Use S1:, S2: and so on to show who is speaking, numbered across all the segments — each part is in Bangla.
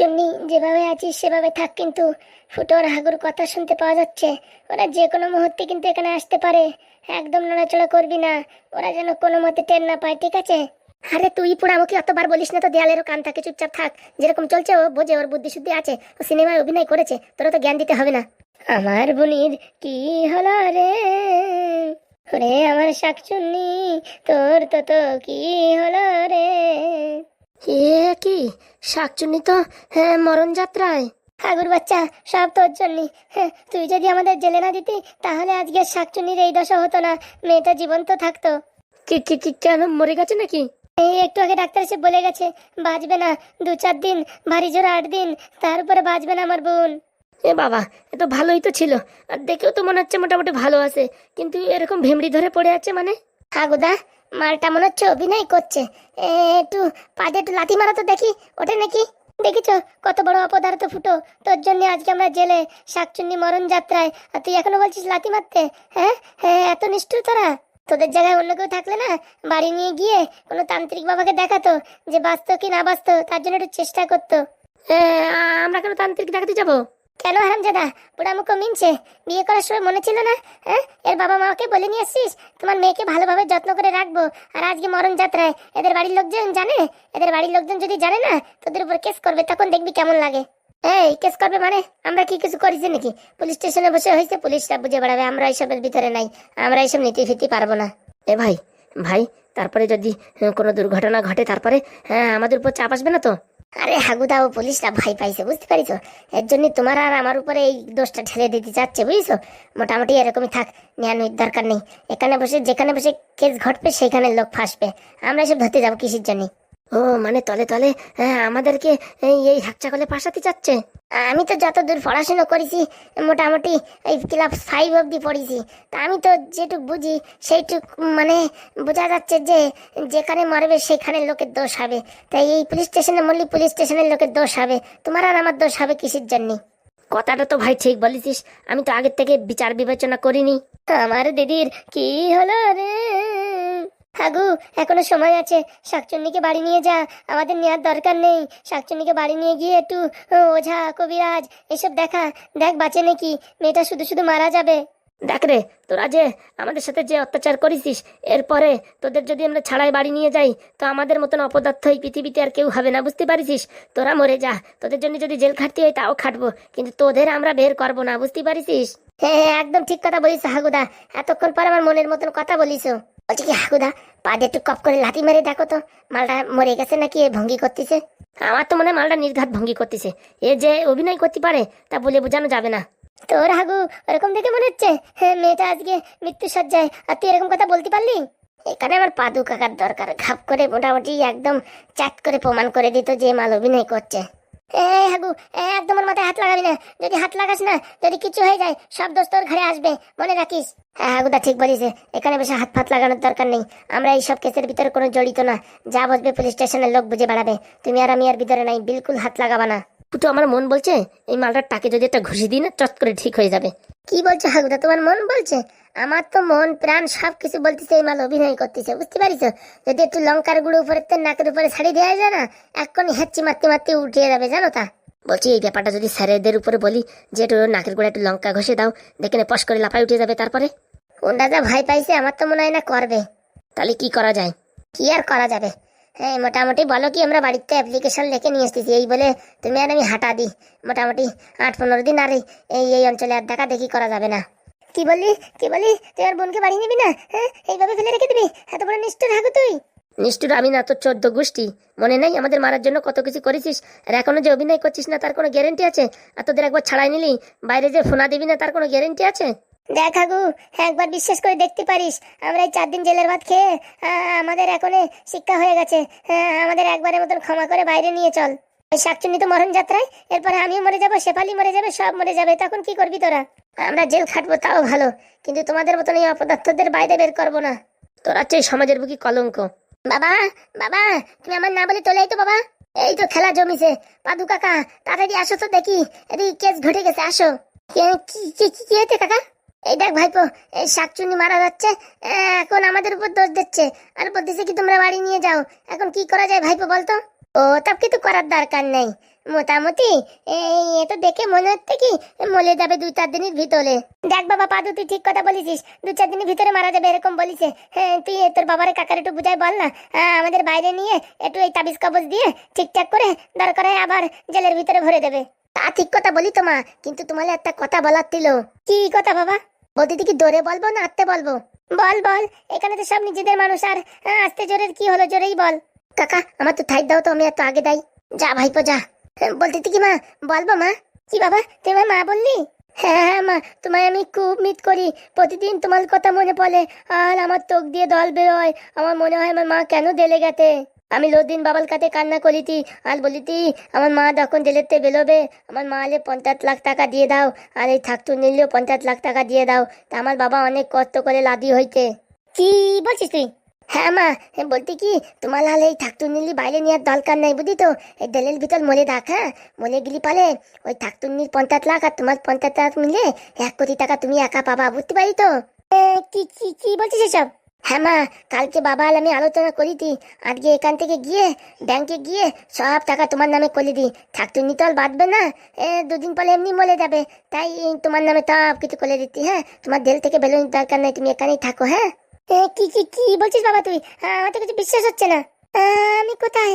S1: শাকচুন্নি যেভাবে আছিস, সেভাবে থাক কিন্তু। ফুটোর হাগুর কথা শুনতে পাওয়া যাচ্ছে। ওরা যে কোনো মুহূর্তে কিন্তু এখানে আসতে পারে। একদম নড়াচড়া করবি না। ওরা যেন কোনো মতে টের না পায়, ঠিক আছে? আরে তুই আমাকে অতবার বলিস না তো, দেয়ালেরও কান থাকে, চুপচাপ থাক। যেরকম চলছে, ও বোঝে, ওর বুদ্ধি শুদ্ধি আছে। ও সিনেমায় অভিনয় করেছে। তোরা তো জ্ঞান দিতে হবে না। আমার বুনির কি হলো রে? ওরে আমার শাকচুন্নি, তোর তো তো কি হলো রে?
S2: এ কি? শাকচুন্নি তো হ্যাঁ মরণ যাত্রায়
S1: ঠাকুর বাচ্চা সব তোর জন্যই। হ্যাঁ, তুই যদি আমাদের জেলে না দিতি তাহলে আজকে শাকচুনির এই দশা হতো না মেয়েটা জীবন্ত থাকতো।
S2: কি কি কি কেন? মরে গেছে নাকি?
S1: এই একটু আগে ডাক্তার এসে বলে গেছে বাঁচবে না দু চার দিন ভারী জোর আট দিন তারপরে বাঁচবে না আমার বোন।
S2: এ বাবা এ তো ভালোই তো ছিল আর দেখেও তো মনে হচ্ছে মোটামুটি ভালো আছে কিন্তু এরকম ভেমড়ি ধরে পড়ে আছে মানে?
S1: হাগুদা মালটা মনে হচ্ছে অভিনয় করছে। একটু পাদে একটু লাথি মারা তো দেখি ওঠে নাকি? দেখিছো? কত বড় অপদার্থ ফুটো। তোর জন্য আজকে আমরা জেলে শাকচুন্নি মরণ যাত্রায়। আর তুই এখনও বলছিস লাথি মারতে? হ্যাঁ? হ্যাঁ এত নিষ্ঠুর তোরা। তোদের জায়গায় অন্য কেউ থাকলে না, বাড়ি নিয়ে গিয়ে কোনো তান্ত্রিক বাবাকে দেখাতো, যে বাঁচতো কি না বাঁচতো, তার জন্য একটু চেষ্টা করতো।
S2: আ- আমরা কেন তান্ত্রিক দেখাতে যাব?
S1: কেন হারামজাদা? বুড়া মুখো মিনছে। বিয়ে করার সময় মনে ছিল না হ্যাঁ? এর বাবা মাকে বলে নিয়ে আসছিস? তোমার মেয়েকে ভালোভাবে যত্ন করে রাখব। আর আজকে মরণ যাত্রায়, এদের বাড়ির লোকজন জানে? এদের বাড়ির লোকজন যদি জানে না, তোদের উপর কেস করবে, তখন দেখবি কেমন লাগে। এই, কেস করবে মানে? আমরা কি কিছু করেছি নাকি? পুলিশ স্টেশনে বসে হয়েছে, পুলিশরা বুঝে বেড়াবে, আমরা এইসবের ভিতরে নাই। আমরা এইসব নীতি ফিতি পারব না।
S2: এ ভাই ভাই, তারপরে যদি কোনো দুর্ঘটনা ঘটে, তারপরে হ্যাঁ আমাদের উপর চাপ আসবে না তো?
S1: আরে হাগুদা ও পুলিশরা ভাই পাইছে, বুঝতে পারিছো? এর জন্য তোমার আর আমার উপরে এই দোষটা ঠেলে দিতে চাচ্ছে, বুঝছ? মোটামুটি এরকমই থাক, নিয়ানোর দরকার নেই। এখানে বসে, যেখানে বসে কেস ঘটবে, সেখানে লোক ফাঁসবে। আমরা এসব ধরতে যাব কিসের জন্য?
S2: ও মানে তলে তলে হ্যাঁ আমাদেরকে এই এই হাকচা কলে ফাঁসাতে চাচ্ছে।
S1: আমি তো যত যতদূর পড়াশুনো করেছি মোটামুটি এই ক্লাস ফাইভ অবধি পড়েছি। তা আমি তো যেটুক বুঝি সেইটুক মানে বোঝা যাচ্ছে যে যেখানে মারবে সেখানে লোকের দোষ হবে। তাই এই পুলিশ স্টেশনে মরলি পুলিশ স্টেশনের লোকের দোষ হবে। তোমার আর আমার দোষ হবে কিসের জন্যে?
S2: কথাটা তো ভাই ঠিক বলেছিস আমি তো আগের থেকে বিচার বিবেচনা করিনি।
S1: আমার দিদির কি হলো রে? হাগু এখনও সময় আছে। শাকচুন্নিকে বাড়ি নিয়ে যা আমাদের নেওয়ার দরকার নেই। শাকচুন্নিকে বাড়ি নিয়ে গিয়ে একটু ওঝা কবিরাজ এসব দেখা। দেখ বাঁচে নাকি? মেয়েটা শুধু শুধু মারা যাবে।
S2: দেখ রে তোরা যে আমাদের সাথে যে অত্যাচার করেছিস এরপরে তোদের যদি আমরা ছাড়াই বাড়ি নিয়ে যাই তো আমাদের মতন অপদার্থ এই পৃথিবীতে আর কেউ হবে না বুঝতে পারিস তোরা মরে যা তোদের জন্য যদি জেল খাটতে হয় তাও খাটবো কিন্তু তোদের আমরা বের করব না বুঝতে পারিস
S1: হ্যাঁ হ্যাঁ, একদম ঠিক কথা বলিস হাগুদা এতক্ষণ পর আমার মনের মতন কথা বলিস বলছি কি হাকুদা পা পাদে একটু কপ করে লাথি মেরে দেখো তো, মালটা মরে গেছে নাকি, এ ভঙ্গি করতেছে?
S2: আমার তো মনে হয় মালটা নির্ঘাত ভঙ্গি করতেছে। এ যে অভিনয় করতে পারে, তা বলে বোঝানো যাবে না।
S1: তোর হাগু, ওরকম দেখে মনে হচ্ছে? হ্যাঁ মেয়েটা আজকে মৃত্যু সজ্জায় আর তুই এরকম কথা বলতে পারলি? এখানে আমার পাদু কাকার দরকার। ঘাপ করে মোটামুটি একদম চাট করে প্রমাণ করে দিত যে মাল অভিনয় করছে। হাগু একদম ওর মাথায় হাত লাগাবি না। যদি হাত লাগাস না, যদি কিছু হয়ে যায়, সব দোষ তোর ঘরে আসবে। মনে রাখিস। হ্যাঁ হাগুদা ঠিক বলিস এখানে বেশি হাত ফাত লাগানোর দরকার নেই। আমরা এই সব কেসের ভিতরে কোনো জড়িত না। যা বসবে পুলিশ স্টেশনের লোক বুঝে বাড়াবে। তুমি আর আমি আর ভিতরে নাই, বিলকুল হাত লাগাবা না।
S2: তো আমার মন বলছে এই মালটার টাকে যদি একটা ঘুষি দিই না চট করে ঠিক হয়ে যাবে।
S1: কি বলছে হাগুদা তোমার মন বলছে? আমার তো মন প্রাণ সব কিছু বলতেছে এই মাল অভিনয় করতেছে বুঝতে পারিস যদি একটু লঙ্কার গুঁড়ো উপরে নাকের উপরে ছাড়ি দেওয়া যায় না এক্ষুনি হেঁচি মারতে মারতে উঠিয়ে যাবে জানো তা?
S2: বলছি এই ব্যাপারটা যদি স্যারেদের উপরে বলি যে একটু নাকের গোড়া একটু লঙ্কা ঘষে দাও দেখে নে পশ করে লাফায় উঠে যাবে তারপরে।
S1: ওটা যা ভয় পাইছে আমার তো মনে হয় না করবে।
S2: তাহলে কি করা যায়?
S1: কি আর করা যাবে? হ্যাঁ মোটামুটি বলো কি, আমরা বাড়িতে অ্যাপ্লিকেশন লিখে নিয়ে এসেছি। এই বলে তুমি আর আমি হাঁটা দিই মোটামুটি আট পনেরো দিন আর এই- এই অঞ্চলে আর দেখা দেখি করা যাবে না। কি বললি? কি বললি? তুই আর বোনকে বাড়ি নিবি না? হ্যাঁ? এইভাবে ফেলে রেখে দিবি? এত বড় নিষ্ঠুর হাগু তুই।
S2: নিষ্ঠুর আমি না, তোর চোদ্দ গোষ্ঠী। মনে নেই আমাদের মারার জন্য কত কিছু করেছিস? আর এখনও যে অভিনয় করছিস না, তার কোনো গ্যারেন্টি আছে? আর তোদের একবার ছাড়াই নিলি? বাইরে যে ফোনা দিবি না, তার কোনো গ্যারেন্টি আছে?
S1: দেখ হাগু একবার বিশ্বাস করে দেখতে পারিস। আমরা এই চার দিন জেলের ভাত খেয়ে আমাদের এখন শিক্ষা হয়ে গেছে। আমাদের একবারের মতন ক্ষমা করে বাইরে নিয়ে চল। ওই শাকচুন্নি তো মরণ যাত্রায় এরপরে আমিও মরে যাব, শেফালি মরে যাবে, সব মরে যাবে, তখন কি করবি তোরা? আমরা জেল খাটবো, তাও ভালো, কিন্তু তোমাদের মতন এই অপদার্থদের বাইরে বের করব না।
S2: তোরা হচ্ছে সমাজের বুকি কলঙ্ক।
S1: বাবা বাবা, তুমি আমার না বলে চলে তো বাবা। এই তো খেলা জমিছে। পাদু কাকা, তাড়াতাড়ি আসো তো দেখি, এদিকে কেস ঘটে গেছে, আসো। কে- কি কি কাকা? এই দেখ ভাইপো, এই শাকচুন্নি মারা যাচ্ছে এখন আমাদের উপর দোষ দিচ্ছে। আর বলতেছে কি তোমরা বাড়ি নিয়ে যাও? এখন কি করা যায় ভাইপো বলতো? ও তার কিছু করার দরকার নেই। মোটামুটি, এই তো দেখে মনে হচ্ছে কি মলে যাবে দুই চার দিনের ভিতরে। দেখ বাবা পাদু, তুই ঠিক কথা বলেছিস। দু চার দিনের ভিতরে মারা যাবে এরকম বলিছে। হ্যাঁ তুই তোর বাবারে কাকার একটু বুঝাই বল না। আমাদের বাইরে নিয়ে একটু এই তাবিজ কবজ দিয়ে ঠিকঠাক করে দরকার হয় আবার জেলের ভিতরে ভরে দেবে। তা ঠিক কথা বলি তোমা কিন্তু তোমার একটা কথা বলার ছিল। কি কথা বাবা? বৌদিদি কি দৌড়ে বলব না আত্তে বলব? বল বল। এখানে তো সব নিজেদের মানুষ আর আস্তে জোরের কি হলো জোরেই বল। কাকা আমার তো থাইট দাও তো আমি এত আগে দেই। যা ভাইপো যা। হ্যাঁ, বলতে কি মা? বলব মা। কি বাবা তুই মা বললি? হ্যাঁ হ্যাঁ মা। তোমায় আমি খুব মিট করি। প্রতিদিন তোমার কথা মনে পড়ে। আর আমার চোখ দিয়ে দল বেরোয়। আমার মনে হয় আমার মা কেন দেলে গেছে? আমি লোদিন বাবার কাছে কান্না করিতি আর বলিতি আমার মা যখন জেলেতে বেরোবে আমার মা আলে পঞ্চাশ লাখ টাকা দিয়ে দাও আর এই থাকতু নিলেও পঞ্চাশ লাখ টাকা দিয়ে দাও। তা আমার বাবা অনেক কষ্ট করে লাদি হইতে কি বলছিস তুই? হ্যাঁ মা এ বলতে কি তোমার লাল এই থাকতু নিলি বাইরে নেওয়ার দরকার নাই বুঝলি তো? এই দেলের ভিতর মরে রাখ হ্যাঁ? মরে গেলি পালে ওই থাকতুনির পঞ্চাশ লাখ আর তোমার পঞ্চাশ লাখ মিলে এক কোটি টাকা তুমি একা পাবা বুঝতে পারি তো? কি কি বলছিস এসব? হ্যাঁ মা, কালকে বাবা আর আমি আলোচনা করি দি। আজকে এখান থেকে গিয়ে ব্যাংকে গিয়ে সব টাকা তোমার নামে করে দি। থাকতুনি তো আর বাঁধবে না, এ দুদিন পরে এমনি মরে যাবে। তাই তোমার নামে সব কিছু করে দিচ্ছি হ্যাঁ? তোমার দেল থেকে বেরোনোর দরকার নাই, তুমি এখানেই থাকো হ্যাঁ? কি কি কি বলছিস বাবা তুই? আমার তো কিছু বিশ্বাস হচ্ছে না। আমি কোথায়?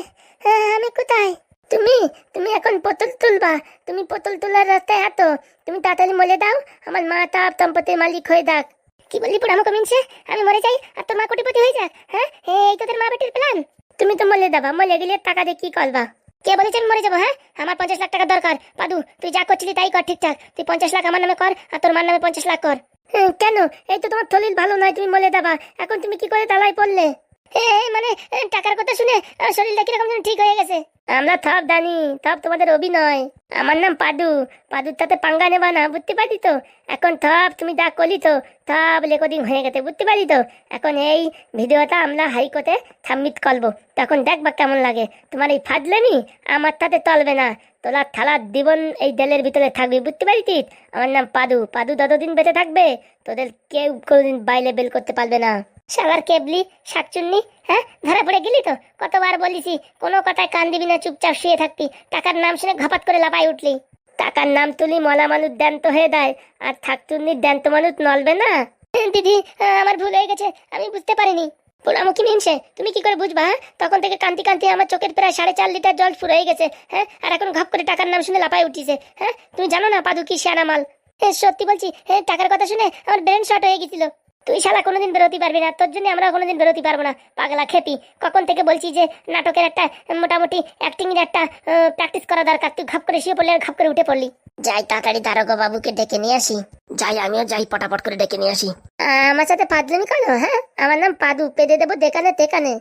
S1: আমি কোথায়? তুমি তুমি এখন পটল তুলবা। তুমি পটল তোলার রাস্তায় এতো তুমি তাড়াতাড়ি মলে দাও। আমার মা তাপ দম্পতির মালিক হয়ে যাক। কি বললি পুরো আমাকে মিনছে? আমি মরে যাই আর তোর মা কোটিপতি হয়ে যাক হ্যাঁ? এই তোদের মা বেটির প্ল্যান তুমি তো মরে দেবা মরে গেলে টাকা দিয়ে কি করবা? কে বলেছেন মরে যাব হ্যাঁ? আমার পঞ্চাশ লাখ টাকা দরকার। পাদু তুই যা করছিলি তাই কর ঠিকঠাক। তুই পঞ্চাশ লাখ আমার নামে কর আর তোর মার নামে পঞ্চাশ লাখ কর। কেন? এই তো তোমার থলিল ভালো নয় তুমি মলে দেবা। এখন তুমি কি করে তালায় পড়লে? মানে টাকার কথা শুনে শরীরটা কীরকম যেন ঠিক হয়ে গেছে। আমরা থপ জানি থপ তোমাদের অভিনয়। আমার নাম পাদু। পাদুর তাতে পাঙ্গা নেবা না, বুঝতে পারি তো? এখন থপ তুমি যা করলি তো থপ লেকোদিন হয়ে গেছে, বুঝতে পারি তো? এখন এই ভিডিওটা আমরা হাইকোর্টে সাবমিট করব। তখন দেখবা কেমন লাগে। তোমার এই ফাজলেমি আমার তাতে চলবে না। তোলা থালার জীবন এই দেলের ভিতরে থাকবে, বুঝতে পারিস আমার নাম পাদু। পাদু যতদিন বেঁচে থাকবে, তোদের কেউ কোনোদিন বাইরে বেল করতে পারবে না। সাগার কেবলি, শাকচুন্নি হ্যাঁ? ধরা পড়ে গেলি তো? কতবার বলিছি, কোনো কথায় কান দিবি না, চুপচাপ শুয়ে থাকবি। টাকার নাম শুনে ঘাপাত করে লাপাই উঠলি। টাকার নাম তুলি মলা মানুষ দ্যান্ত হয়ে দেয়, আর থাকতুন্নির দ্যান্ত মানুষ নলবে না? দিদি আমার ভুল হয়ে গেছে, আমি বুঝতে পারিনি। পোড়ামুখী মিনছে তুমি কি করে বুঝবা হ্যাঁ? তখন থেকে কান্তি কান্তি আমার চোখের প্রায় সাড়ে চার লিটার জল ফুরিয়ে গেছে হ্যাঁ? আর এখন ঘপ করে টাকার নাম শুনে লাপাই উঠিছে হ্যাঁ? তুমি জানো না পাদু কি শিয়ানা হ্যাঁ সত্যি বলছি হ্যাঁ টাকার কথা শুনে আমার ব্রেন শর্ট হয়ে গেছিল। তুই শালা কোনোদিন বেরোতে পারবি না তোর জন্য আমরা কোনোদিন বেরোতে পারব না পাগলা খেপি। কখন থেকে বলছি যে নাটকের একটা মোটামুটি অ্যাক্টিং এর একটা প্র্যাকটিস করা দরকার তুই ঘাপ করে শুয়ে পড়লে আর ঘাপ করে উঠে পড়লি। যাই তাড়াতাড়ি দারোগা বাবুকে ডেকে নিয়ে আসি। যাই আমিও যাই পটাপট করে ডেকে নিয়ে আসি। আমার সাথে পাদলামি কেন হ্যাঁ? আমার নাম পাদু পেদে দেবো দেখানে তেকানে।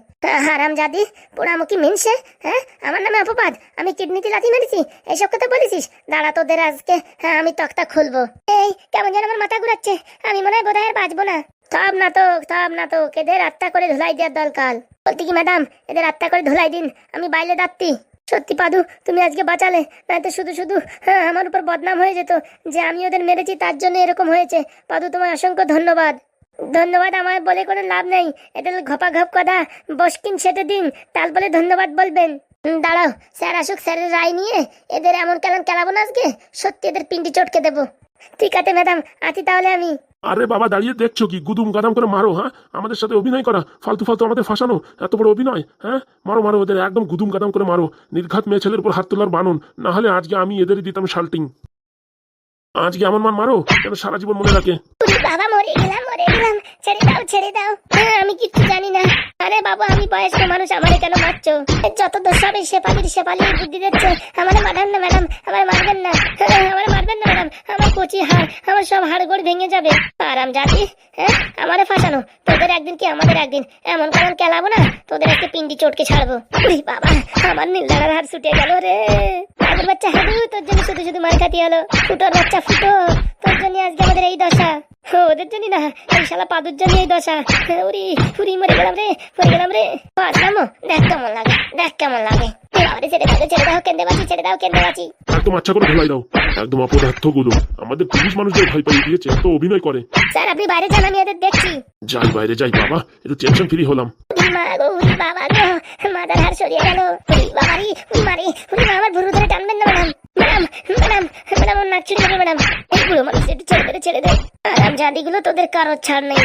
S1: হারাম জাদি পোড়ামুখী মিনছে হ্যাঁ? আমার নামে অপবাদ আমি কিডনিতে লাথি মেরেছি এইসব কথা বলেছিস? দাঁড়া তোদের আজকে হ্যাঁ আমি তক্তা খুলবো। এই কেমন যেন আমার মাথা ঘুরাচ্ছে আমি মনে হয় বোধহয় বাঁচবো না। সব নাটক সব নাটক। এদের আত্মা করে ধুলাই দেওয়ার দরকার। বলতে কি, ম্যাডাম? এদের আত্মা করে ধুলাই দিন। আমি বাইরে যাচ্ছি। সত্যি, পাদু, তুমি আজকে বাঁচালে। নয়তো শুধু শুধু হ্যাঁ আমার উপর বদনাম হয়ে যেত যে আমি ওদের মেরেছি, তার জন্য এরকম হয়েছে। পাদু তোমার অসংখ্য ধন্যবাদ। ধন্যবাদ, আমায় বলে কোনো লাভ নেই। এদের ঘপা ঘপ কথা। বসকিন সেটে দিন তারপরে ধন্যবাদ বলবেন। দাঁড়াও, স্যার আসুক, স্যারের রায় নিয়ে এদের এমন কেলান কেলাবো না আজকে? সত্যি, এদের পিন্ডি চটকে দেবো। ঠিক আছে, ম্যাডাম, আছি তাহলে আমি।
S3: আরে বাবা, দাঁড়িয়ে দেখছ কি? গুদুম গাদাম করে মারো হ্যাঁ? আমাদের সাথে অভিনয় করা। ফালতু ফালতু আমাদের ফাঁসানো। এত বড় অভিনয় হ্যাঁ? মারো মারো ওদের, একদম গুদুম গাদাম করে মারো। নির্ঘাত মেয়ে ছেলের উপর হাত তোলার বানন। না হলে আজকে আমি এদেরই দিতাম শাল্টিং। আজকে এমন মার মারো যেন সারা জীবন মনে রাখে।
S1: বাবা মরে গেলাম মরে গেলাম। ছেড়ে দাও ছেড়ে দাও। হ্যাঁ, আমি কিচ্ছু জানি না। আরে বাবা আমি বয়স্ক মানুষ আমারে কেন মারছো? যত দোষ হবে শেফালির শেফালি বুদ্ধি দিচ্ছে। আমারে মারবেন না ম্যাডাম আমার মারবেন না। আমার আমারে মারবেন না ম্যাডাম। আমার কচি হাড় আমার সব হাড় গোড় ভেঙে যাবে। আরাম জাতি হ্যাঁ আমারে ফাঁসানো। তোদের একদিন কি আমাদের একদিন? এমন কেমন খেলাবো না? তোদের আজকে পিন্ডি চটকে ছাড়বো। বাবা আমার নীলদাড়ার হাড় ছুটে গেল রে। আগের বাচ্চা হাডু তোর জন্য শুধু শুধু মার খাতি হলো। ফুটোর বাচ্চা ফুটো তোর জন্য আজকে আমাদের এই দশা। ও, ওদের জন্য না এই শালা পাদুর জন্য এই দশা। উরি উরি মরে গেলাম রে মরে গেলাম রে। বাঁচলাম দেখ কেমন লাগে দেখ কেমন লাগে। এ ছেড়ে দাও ছেড়ে দাও কেন্দে বাঁচি ছেড়ে দাও কেন্দে বাঁচি।
S3: একদম আচ্ছা করে ধুলাই দাও। একদম অপদার্থগুলো আমাদের পুলিশ মানুষদের ভয় পাইয়ে দিয়েছে তো অভিনয় করে।
S1: স্যার আপনি বাইরে যান আমি এদের দেখছি।
S3: যাই বাইরে যাই বাবা। একটু টেনশন ফ্রি হলাম।
S1: মা গো বাবা গো মাথার হার সরিয়ে গেল। বাবারি মারি আমার ভুরু ধরে টানবেন না ম্যাডাম। ম্যাডাম ম্যাডাম ম্যাডাম নাক চুরি ম্যাডাম। এই বুড়ো মানুষ একটু ছেড়ে দে ছেড়ে দে। আরাম জাদিগুলো তোদের কারোর ছাড় নেই।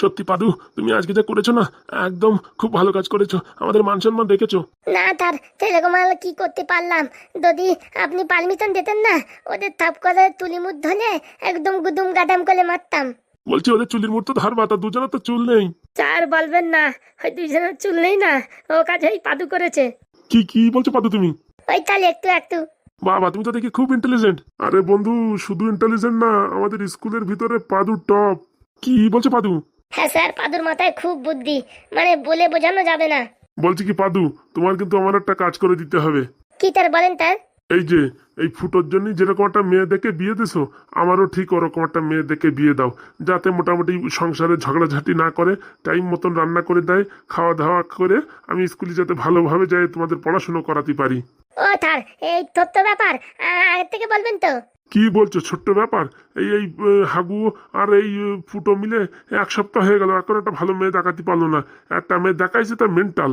S3: সত্যি পাদু তুমি আজকে যা করেছ না একদম খুব ভালো কাজ করেছ। আমাদের মান সম্মান দেখেছ।
S1: না তার সেরকম আর কি করতে পারলাম। যদি আপনি পারমিশন দিতেন না ওদের থাপ করে তুলি মুখ ধরে একদম গুদুম গাদাম করে মারতাম।
S3: বলছি ওদের চুলির মূর্ত ধারবা তার দুজনের তো চুল নেই।
S2: চার বলবেন না ওই দুইজনের চুল নেই না ও কাজ এই পাদু করেছে।
S3: কি কি বলছো পাদু তুমি?
S1: ওই তাহলে একটু একটু।
S3: বাবা তুমি তো দেখি খুব ইন্টেলিজেন্ট আরে বন্ধু শুধু ইন্টেলিজেন্ট না আমাদের স্কুলের ভিতরে পাদু টপ কি বলছো পাদু?
S1: হ্যাঁ স্যার পাদুর মাথায় খুব বুদ্ধি। মানে বলে বোঝানো যাবে না।
S3: বলছি কি পাদু তোমার কিন্তু আমার একটা কাজ করে দিতে হবে।
S1: কি তার বলেন তার?
S3: এই যে এই ফুটোর জন্য যেরকম একটা মেয়ে দেখে বিয়ে দিছো আমারও ঠিক ওরকম একটা মেয়ে দেখে বিয়ে দাও। যাতে মোটামুটি সংসারে ঝগড়াঝাটি না করে টাইম মতন রান্না করে দেয় খাওয়া দাওয়া করে আমি স্কুলে যাতে ভালোভাবে যাই তোমাদের পড়াশুনো করাতে পারি।
S1: ও তার এই তথ্য ব্যাপার আ- আগের থেকে বলবেন তো?
S3: কি বলছো ছোট্ট ব্যাপার? এই এই হাগু আর এই ফুটো মিলে এক সপ্তাহ হয়ে গেল এখন একটা ভালো মেয়ে দেখাতে পারল না। একটা মেয়ে দেখাইছে তার মেন্টাল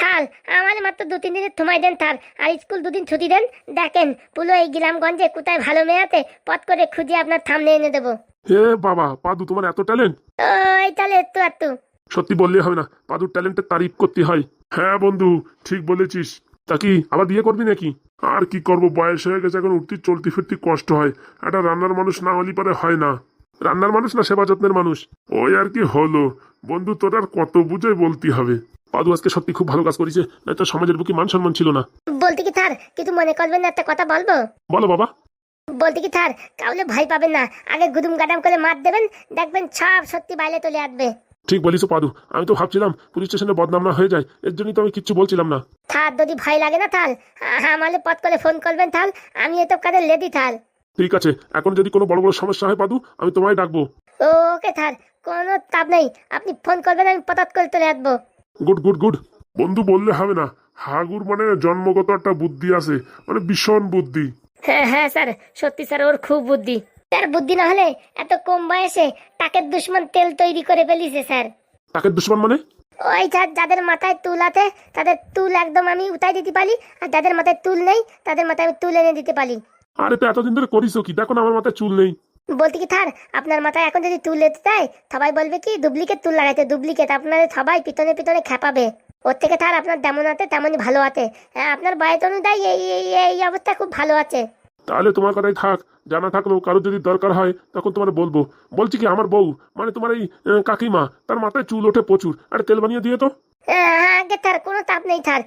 S1: থাল আমার মাত্র দু তিন দিনের থমাই দেন থাল আর স্কুল দুদিন ছুটি দেন। দেখেন পুরো এই গ্রামগঞ্জে কোথায় ভালো মেয়ে আছে পথ করে খুঁজে আপনার থামনে এনে দেবো।
S3: হে বাবা পাদু তোমার এত ট্যালেন্ট
S1: ওই তাহলে একটু একটু।
S3: সত্যি বললে হবে না পাদুর ট্যালেন্টের তারিফ করতে হয়। হ্যাঁ বন্ধু ঠিক বলেছিস। তা কি আবার বিয়ে করবি নাকি? আর কি করব? বয়স হয়ে গেছে এখন উঠতে চলতে ফিরতি কষ্ট হয়। একটা রান্নার মানুষ না হলে পরে হয় না। রান্নার মানুষ না সেবা যত্নের মানুষ? ওই আর কি হলো? বন্ধু তোর আর কত বুঝে বলতে হবে। পাদু আজকে সত্যি খুব ভালো কাজ করেছে নয়তো সমাজের বুকে মান সম্মান ছিল না।
S1: বলতে কি থার? কিছু মনে করবেন না একটা কথা বলব?
S3: বলো বাবা।
S1: বলতে কি থার? কাউলে ভয় পাবেন না। আগে গুদুম গাদাম করে মার দেবেন দেখবেন সব সত্যি বাইরে চলে আসবে।
S3: ঠিক বলিস পাদু আমি তো ভাবছিলাম পুলিশ স্টেশনে বদনাম না হয়ে যায় এর জন্যই তো আমি কিচ্ছু বলছিলাম না।
S1: থার যদি ভয় লাগে না থাল? আমালে পথ করে ফোন করবেন থাল আমি এত কাজে লেদি থাল।
S3: ঠিক আছে এখন যদি কোনো বড় বড় সমস্যা হয় পাদু আমি তোমায় ডাকবো।
S1: ওকে থার কোনো তাপ নেই আপনি ফোন করবেন আমি পতাত করে চলে আসব।
S3: Good good good. বন্ধু বললে হবে না হাগুর মানে জন্মগত একটা বুদ্ধি আছে মানে ভীষণ বুদ্ধি।
S2: হ্যাঁ হ্যাঁ স্যার সত্যি স্যার ওর খুব বুদ্ধি।
S1: তার বুদ্ধি না হলে এত কম বয়সে টাকের দুশ্মন তেল তৈরি করে ফেলিছে স্যার।
S3: তাকে দুশ্মন মানে?
S1: ওই যা যাদের মাথায় তুল আছে তাদের তুল একদম আমি উঠাই দিতে পারি আর যাদের মাথায় তুল নেই তাদের মাথায় আমি তুল এনে দিতে পারি।
S3: আরে তো এতদিন ধরে করিস কি? দেখো না আমার মাথায় চুল নেই।
S1: বলতে কি থার আপনার মাথায় এখন যদি তুল লেতে দেয় সবাই বলবে কি ডুপ্লিকেট তুল লাগাইতে ডুপ্লিকেট আপনার সবাই পিছনে পিছনে খেপাবে। ওর থেকে থার আপনার যেমন আছে তেমনই ভালো আছে। হ্যাঁ আপনার বয়স অনুযায়ী এই এই- এই অবস্থা খুব ভালো আছে।
S3: তাহলে তোমার কথাই থাক জানা থাকলেও কারও যদি দরকার হয় তখন তোমার বলব। বলছি কি আমার বউ মানে তোমার এই কাকিমা তার মাথায় চুল ওঠে প্রচুর। আর তেল বানিয়ে দিয়ে তো।
S1: হ্যাঁ, আগে থার কোনো তাপ নেই থার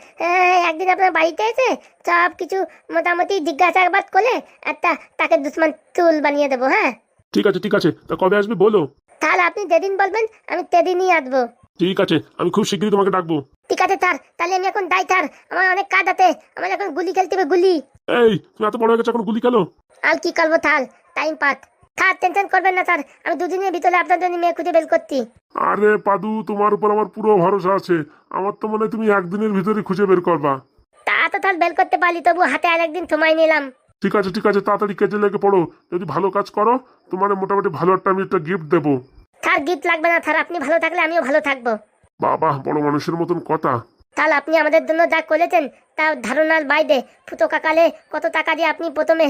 S1: একদিন আপনার বাড়িতে এসে সব কিছু মোটামুটি জিজ্ঞাসাবাদ করলে একটা তাকে দুশ্মন চুল বানিয়ে দেবো হ্যাঁ?
S3: ঠিক আছে ঠিক আছে। তা কবে আসবে বলো।
S1: তাহলে আপনি যেদিন বলবেন আমি সেদিনই আসব।
S3: ঠিক আছে আমি খুব শীঘ্রই তোমাকে ডাকবো।
S1: ঠিক আছে স্যার। তাহলে আমি এখন যাই স্যার। আমার অনেক কাজ আছে। আমার এখন গুলি খেলতে হবে গুলি।
S3: এই তুমি এত বড় হয়ে গেছো এখন গুলি খেলো?
S1: আর কি করব থাল টাইম পাস স্যার টেনশন করবেন না স্যার। আমি দুদিনের ভিতরে আপনার জন্য মেয়ে খুঁজে বের করছি।
S3: আরে পাদু তোমার উপর আমার পুরো ভরসা আছে। আমার তো মনে হয় তুমি একদিনের ভিতরে খুঁজে বের করবা।
S1: তা তো তাহলে বের করতে পারলি তবু হাতে আর একদিন সময় নিলাম।
S3: ঠিক আছে ঠিক আছে তাড়াতাড়ি কেজে লেগে পড়ো। যদি ভালো কাজ করো তোমার মোটামুটি ভালো একটা আমি একটা গিফট দেবো।
S1: স্যার গিফট লাগবে না স্যার। আপনি ভালো থাকলে আমিও ভালো থাকব।
S3: বাবা বড় মানুষের মতন কথা।
S1: তাহলে আপনি আমাদের জন্য যা করেছেন তার ধারণার বাইরে ফুটো কাকালে কত টাকা দিয়ে আপনি প্রথমে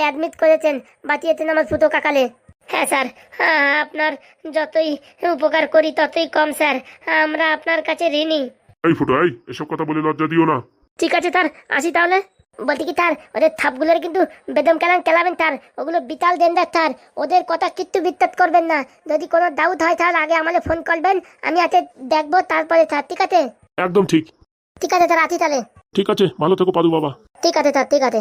S1: অ্যাডমিট করেছেন বাঁচিয়েছেন আমার ফুটো কাকালে। হ্যাঁ স্যার। হ্যাঁ, আপনার যতই উপকার করি ততই কম স্যার। আমরা আপনার কাছে ঋণী।
S3: এই ফুটো এই এসব কথা বলে লজ্জা দিও না।
S2: ঠিক আছে স্যার। আসি তাহলে।
S1: বলতে কি তার? ওদের থাপগুলোর কিন্তু বেদম কেলান কেলাবেন তার। ওগুলো বিতাল দেন্দার তার। ওদের কথা কিচ্ছু বিত্তাত করবেন না। যদি কোনো ডাউট হয় তাহলে আগে আমাদের ফোন করবেন। আমি আছে দেখব তারপরে স্যার ঠিক আছে?
S3: একদম ঠিক।
S1: ঠিক আছে তার আছি তাহলে।
S3: ঠিক আছে ভালো থেকো পাদু বাবা।
S1: ঠিক আছে স্যার ঠিক আছে।